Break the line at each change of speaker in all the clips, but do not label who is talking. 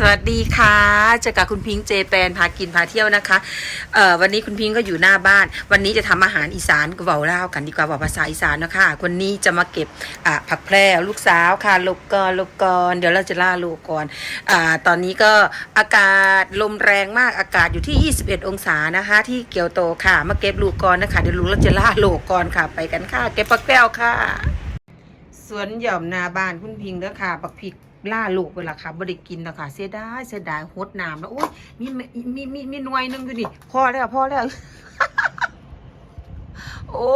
สวัสดีค่ะเจอกับคุณพิงค์เจแปนพากินพาเที่ยวนะคะ เอ่อวันนี้คุณพิงค์ก็อยู่หน้าบ้าน วันนี้จะทำอาหารอีสานก็เบาเล่ากันดีกว่าเบาภาษาอีสานนะคะวันนี้จะมาเก็บอะผักแพรวลูกสาวค่ะลูกกอนลูกกอนเดี๋ยวเราจะล่าลูกกอนอ่าตอนนี้ก็อากาศลมแรงมากอากาศอยู่ที่ 21 องศานะคะ ที่เกียวโตค่ะ มาเก็บลูกกอนนะคะเดี๋ยวลูกเราจะล่าลูกกอนค่ะ ไปกันค่ะ เก็บผักแพรวค่ะสวนหย่อมนาบ้านคุณพิงค์เด้อค่ะบักพริก ล่าลูกเวลาค่ะบ่ได้กินแล้วค่ะ เสียดายเสียดายหดน้ำแล้วโอ้ยมีมีมีมีหน่วยหนึงอยู่นี่พอแล้วพอแล้ว โอ้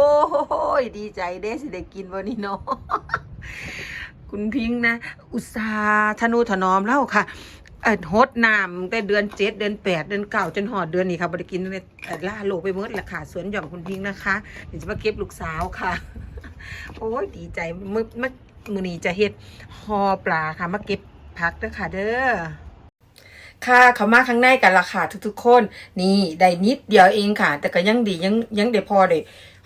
ยดีใจเด้สิได้กินวันนี้เนาะคุณพิงค์นะ อุตส่าห์ทนุถนอมเล่าค่ะเออฮดน้ำแต่เดือนเจ็ดเดือนแปดเดือนเก้าจนหอดเดือนนี้ค่ะบริกินเลยเอ่อล่าโลกไปเมื่อละค่ะ สวนหย่อมคุณพิงค์นะคะเดี๋ยวจะมาเก็บลูกสาวค่ะ โอ้ยดีใจเมือมือ มือนี้จะเฮ็ดหอปลาค่ะมาเก็บพักเด้อค่ะเด้อค่ะเขามาข้างในกันละค่ะทุกๆ คน นี่ได้นิดเดียวเองค่ะ แต่ก็ยังดียังยังได้พอได้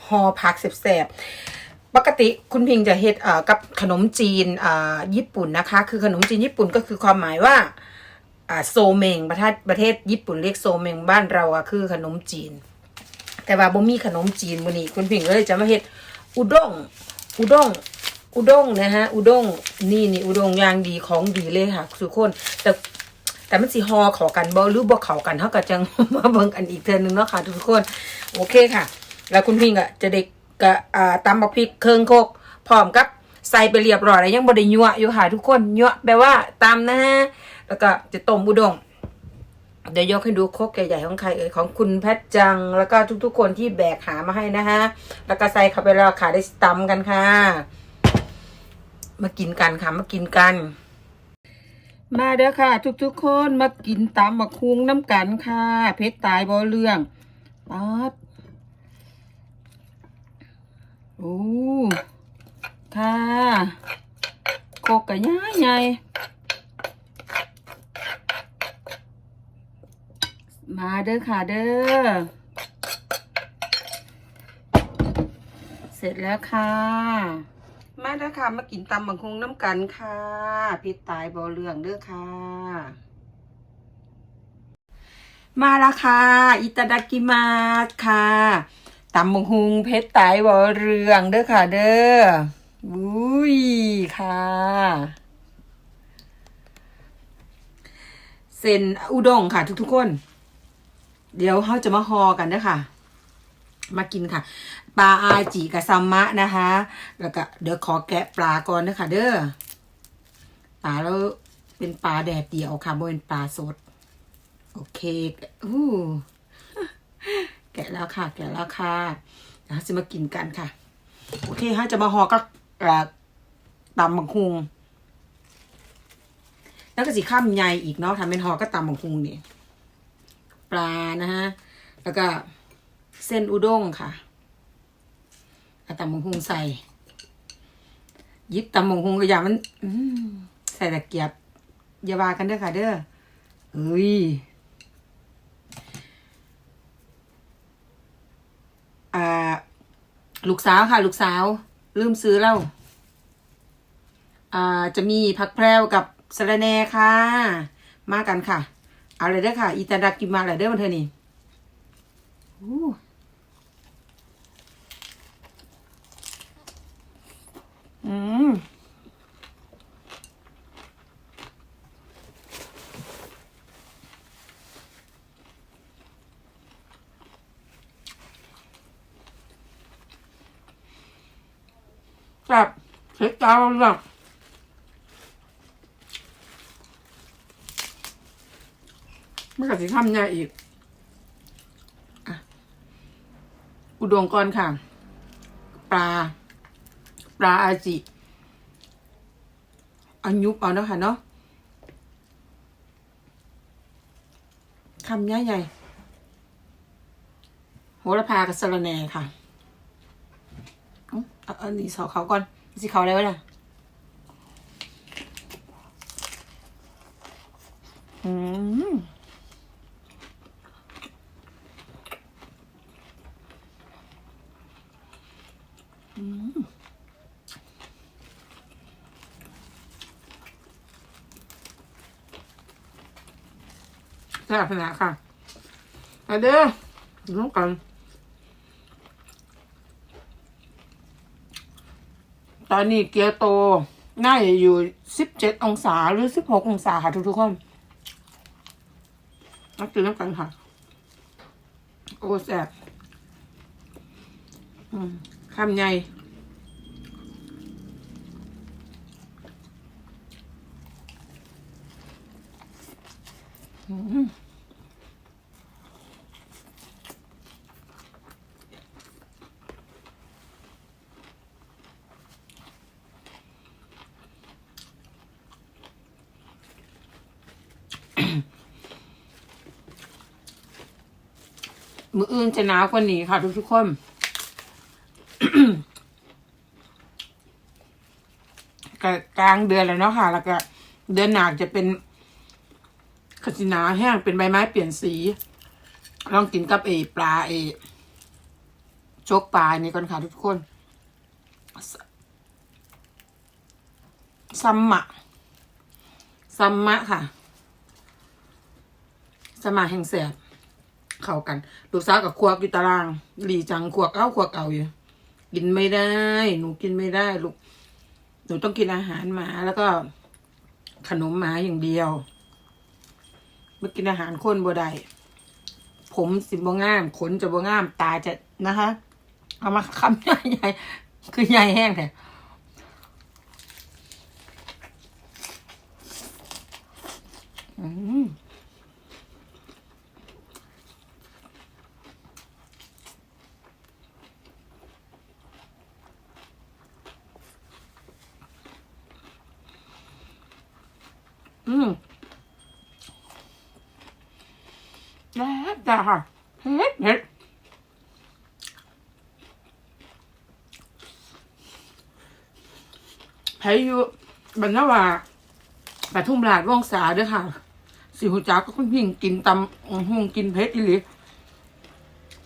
หอพักแสบๆปกติคุณพิงจะเฮ็ดกับขนมจีนญี่ปุ่นนะคะ คือขนมจีนญี่ปุ่นก็คือความหมายว่าโซเมงประเทศประเทศญี่ปุ่นเรียกโซเมงบ้านเราอะคือขนมจีน แต่ว่าบ่มีขนมจีนมื้อนี้คุณพิงก็เลยจะมาเฮ็ดอุด้งอุด้ง อุด้งนะฮะ อุด้งนี่นี่อุด้งย่างดีของดีเลยค่ะทุกคน แต่แต่มันสิฮอเขอกันบ่หรือบ่เขากันเท่ากับจังมาเบิ่งกันอีกเทื่อนึงเนาะค่ะทุกคน โอเคค่ะ แล้วคุณพิงอะจะเด็กกะอ่าตำบักพริกเครื่องโคกพร้อมกับใส่ไปเรียบร้อยแล้วยังบดยั่วอยู่ค่ะทุกคนยั่วแปลว่าตำนะฮะแล้วก็จะต้มอุด้งเดี๋ยวยกให้ดูโคกใหญ่ๆของใครเอ่ยของคุณแพทจัง แล้วก็ทุกๆคนที่แบกหามาให้นะฮะ แล้วก็ใส่เข้าไปแล้วค่ะได้ตำกันค่ะ มากินกันค่ะ มากินกัน มาเด้อค่ะ ทุกๆคนมากินตำมะคุงน้ำกันค่ะ เพชรตายบ่เรื่องป๊าดโอ้ค่ะโคกกะย่ายใหญ่มาเด้อค่ะเด้อ เสร็จแล้วค่ะ มาเด้อค่ะ มากินตำบังคงน้ำกันค่ะพิษตายบ่เรื่องเด้อค่ะ มาแล้วค่ะอิตาดากิมาสค่ะตำบังคงเพชรตายบ่เรื่องเด้อค่ะ เด้ออุ้ยค่ะเส้นอุด้งค่ะ ทุกๆคน เดี๋ยวเขาจะมาฮอกันเด้อค่ะมากินค่ะ ปลาอาจิกับซัมมะนะคะ แล้วก็เดี๋ยวขอแกะปลาก่อนนะคะเด้อปลาแล้วเป็นปลาแดดเดียวค่ะบ่เป็นปลาสด โอเคอู้แกะแล้วค่ะ แกะแล้วค่ะเดี๋ยวจะมากินกันค่ะ โอเคฮะจะมาห่อก็ตำบังคุงแล้วก็สีข้ามใหญ่อีกเนาะทำเป็นห่อก็ตำบังคุงนี่ปลานะฮะ แล้วก็เส้นอุด้งค่ะ เอาตำบังคุงใส่ยิบตำบังคุงก็อย่ามันมใส่ตะเกียบอย่าว่ากันเด้อค่ะ เด้อเอ้ยอ่าลูกสาวค่ะ ลูกสาว ลืมซื้อแล้วอ่าจะมีผักแพรวกับสะระแหน่ค่ะ มากันค่ะ เอาเลยเด้อค่ะ อิตาดากิมาเลยเด้อมันเธอนี่ อืมแบบเช็คจานเราแบบไม่กัดสิทำยาอีก อุดงก่อนค่ะ ปลา ปลาอาจิเอายุบเอาเนาะค่ะเนาะคำใหญ่ใหญ่โหระพากับสะระแหน่ค่ะเอาเอาอันนี้สอเขาก่อนสิเขาได้ไหมล่ะอืมอืม แซ่บขนาดค่ะมาเด้อน้องกันตอนนี้เกียวโต น่าจะอยู่สิบเจ็ดองศาหรือสิบหกองศาค่ะทุกๆคนมากินน้ำกันค่ะ โอ้แซ่บคำใหญ่อื มืออื่นจะหนาวกว่านี้ค่ะ ทุกๆคน กลางเดือนแล้วเนาะค่ะ แล้วก็เดือนหนาจะเป็น ขสินาแห้งเป็นใบไม้เปลี่ยนสี ลองกินกับเอปลาเอโจกปลานี่ก่อนค่ะทุกคนซัมมะซัมมะค่ะสมมาแห่งแสบเข้ากันลูกสาวกับควักอยู่ตารางหลีจังควักเอาควักเอาอยู่กินไม่ได้ หนูกินไม่ได้ลูกหนูต้องกินอาหารหมาแล้วก็ขนมหมาอย่างเดียว ม่กินอาหารคนบ่ได้ผมสิบ่งาม ขนจะบ่งาม ตาจะนะคะ เอามาคำใหญ่ใหญ่คือใหญ่แห้งแต่อืมอืม แล้วจ้าค่ะเผ็ดเผ็ดไผอยู่บรรณวาปทุมราชว่องสาเด้วยค่ะ สิหูจักก็คุณพิงกินตำหุงกินเผ็ดอีหลี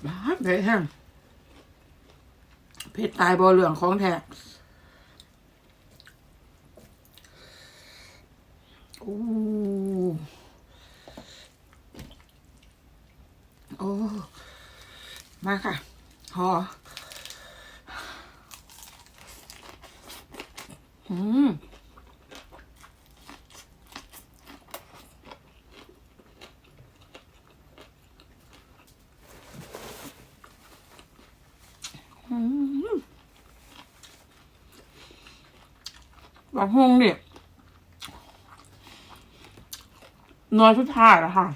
บ้าเผ็ดแห้งเผ็ดตายบ่เหลืองของแท้โอ้ โอ้ มาค่ะหออืมอืมบะฮงเนี่ยน้อยทุดท้าแล้วค่ะ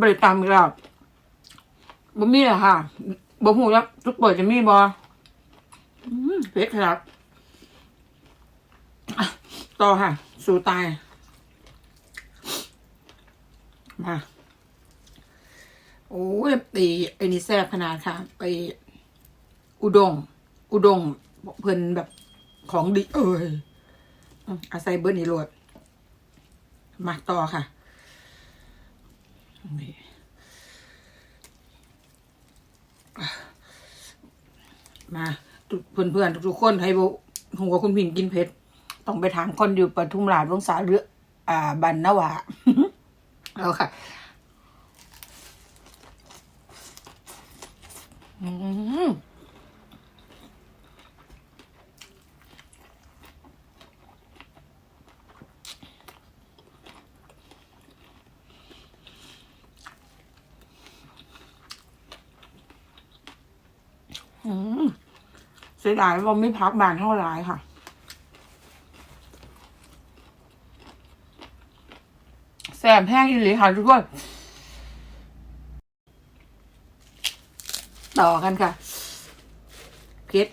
บริตามอีกแล้ว บ่มีอะค่ะบ่หูแล้วทุกเปิดจะมีบอเผ็ดครับอะต่อค่ะ สู่ตาย มา โอ้ยตีไอ้นี่แซ่บขนาดค่ะ ไป อุดง อุดงเพิ่นแบบของดี เอ้ยอืมอาศัยเบิร์นี่โหลด มาต่อค่ะ มาเพื่อนๆทุกๆคนให้บหัวคุณพินกินเผ็ดต้องไปถามคนอยู่ปทุมราชวงศาเรืออ่าบันนาวาเอาค่ะอืม เสียดายว่าไม่พักบานเท่าไรค่ะ แสบแห้งอีหลีค่ะทุกคนต่อกันค่ะเพชร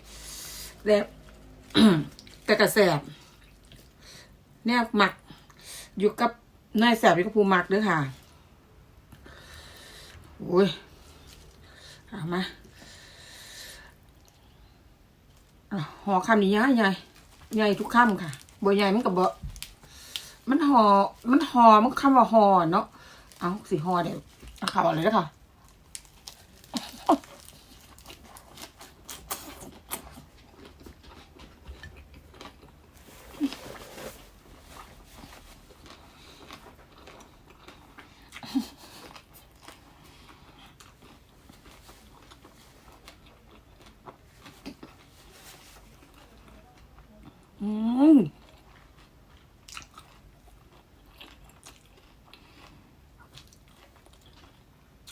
แบบกระกระแสบเนี่ยหมักอยู่กับนายแสบอยู่กับผู้หมักด้วยค่ะโอ้ยเอามา อะ ห่อคำนี้ยใหญ่ใหญ่ทุกคำค่ะบ่ใหญ่มันกับบ่มันห่อมันห่อมันคำว่าห่อเนาะเอาสีห่อเดี๋ยวเอาข่าวอะไรแล้วค่ะ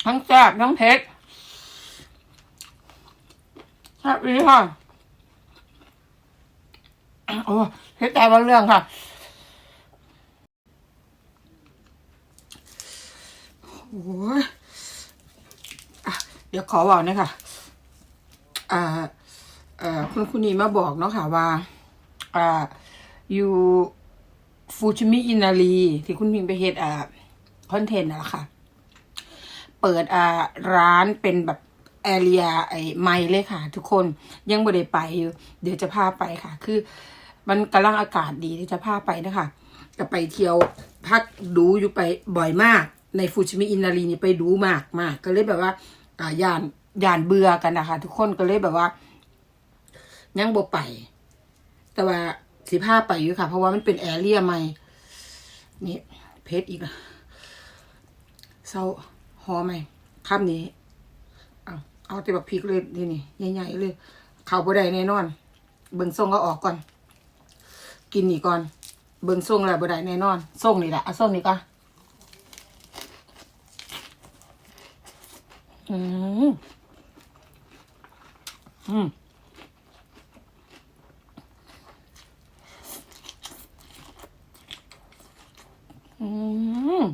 ทั้งแซ่บทั้งเผ็ดแซ่บดีค่ะ โอ้เผ็ดแต่บางเรื่องค่ะโอ้ยเดี๋ยวขอบอกนะคะอ่าเอ่อคุณคุณนีมาบอกเนาะค่ะว่า อ่า อยู่ฟูจิมิอินารีที่คุณพิงไปเฮ็ดอ่าคอนเทนต์นะค่ะ เปิดอ่าร้านเป็นแบบแอเรียไอ้ไม้เลยค่ะ ทุกคนยังไม่ได้ไปอยู่ เดี๋ยวจะพาไปค่ะ คือ มันกำลังอากาศดีเดี๋ยวจะพาไปนะคะจะไปเที่ยวพักดูอยู่ไปบ่อยมาก ในฟูจิมิอินารีนี่ไปดูมากมากก็เลยแบบว่าอ่ายานยานเบื่อกันนะคะ ทุกคนก็เลยแบบว่า ยังบ่ไป แต่ว่าสิพาไปอยู่ค่ะ เพราะว่ามันเป็นแอเรียใหม่นี่เพชรอีกอะเศร้า หอไหมคำนี้เอาเอาแต่แบบพริกเลยนี่นี่ใหญ่ๆเลยเขาบดได้แน่นอน เบิ่งส่งก็ออกก่อน กินนี่ก่อน เบิ่งส่งแล้วบดได้แน่นอนส่งนี่แหละเอาส่งนี่ก่อนอืมอืม อืม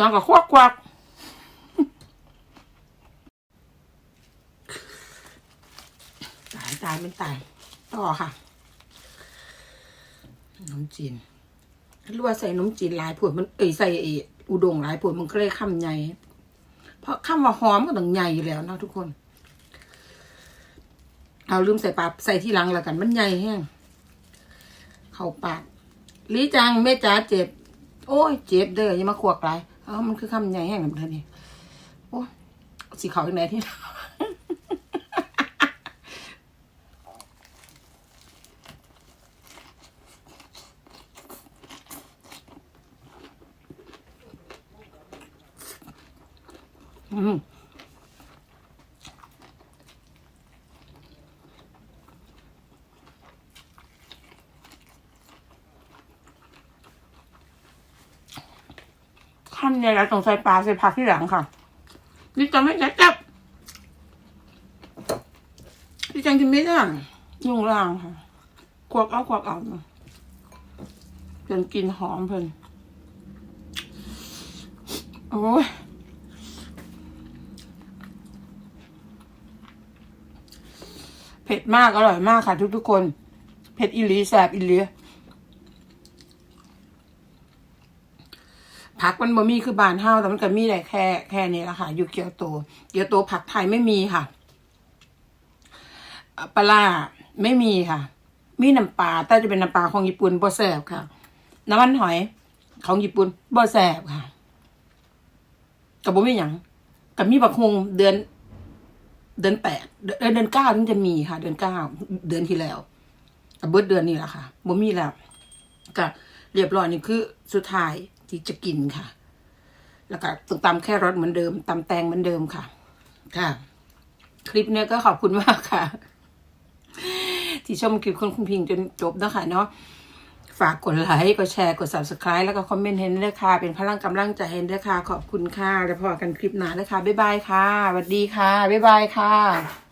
จังกับควักควักตายตายไม่ตาย ต่อค่ะขนมจีนรู้ว่าใส่ขนมจีนหลายผวดมันเอ้ยใส่เอออุดงหลายผวดมันก็เลยคำใหญ่เพราะคำว่าหอมก็ต้องใหญ่อยู่แล้วเนาะทุกคน เอาลืมใส่ปลาใส่ที่หลังแล้วกันมันใหญ่แห้งเข้าปากลีจังแม่จ๋าเจ็บ โอ้ย เจ็บเด้ออย่ามาขวกไร อ้ามันคือคำใหญ่แห้งแบบเธอนี่โอ้สีขาวที่ไรที่ม ขั้นเนี่ยเราต้องใส่ปลาใส่ผักที่หลังค่ะ นี่จะไม่จะจับนี่จังกินไม่ได้ยุ่งล่างค่ะควักเอาควักเอาจนกินหอมเพลินโอ้ยเผ็ดมากอร่อยมากค่ะทุกๆคน เผ็ดอิลีแสบอิลี ผักมันบ่มีคือบานเฮาแต่มันก็มีได้แค่แค่นี้แหละค่ะ อยู่เกียวโต เกียวโตผักไทยไม่มีค่ะปลาไม่มีค่ะ มีน้ำปลาแต่จะเป็นน้ำปลาของญี่ปุ่นบ่แสบค่ะ น้ำมันหอยของญี่ปุ่นบ่แสบค่ะกับบ่มีหยังกับมีบักฮงเดือน เดือนแปดเดือนเก้าถึงจะมีค่ะ เดือนเก้าเดือนที่แล้วกับเบิดเดือนนี้แหละค่ะบ่มีแล้วก็เรียบร้อยนี่คือสุดท้าย ที่จะกินค่ะ แล้วก็ตึกตำแค่รสเหมือนเดิมตำแตงเหมือนเดิมค่ะ ค่ะ คลิปเนี้ยก็ขอบคุณมากค่ะ ที่ชมคลิปคุณคุณพิงจนจบนะคะเนาะฝากกดไลค์กดแชร์กด subscribe แล้วก็คอมเมนต์เห็นด้วยค่ะ เป็นพลังกำลังใจเห็นด้วยค่ะ ขอบคุณค่ะ แล้วพอกันคลิปหน้าเลยค่ะบ๊ายบายค่ะสวัสดีค่ะ บ๊ายบายค่ะ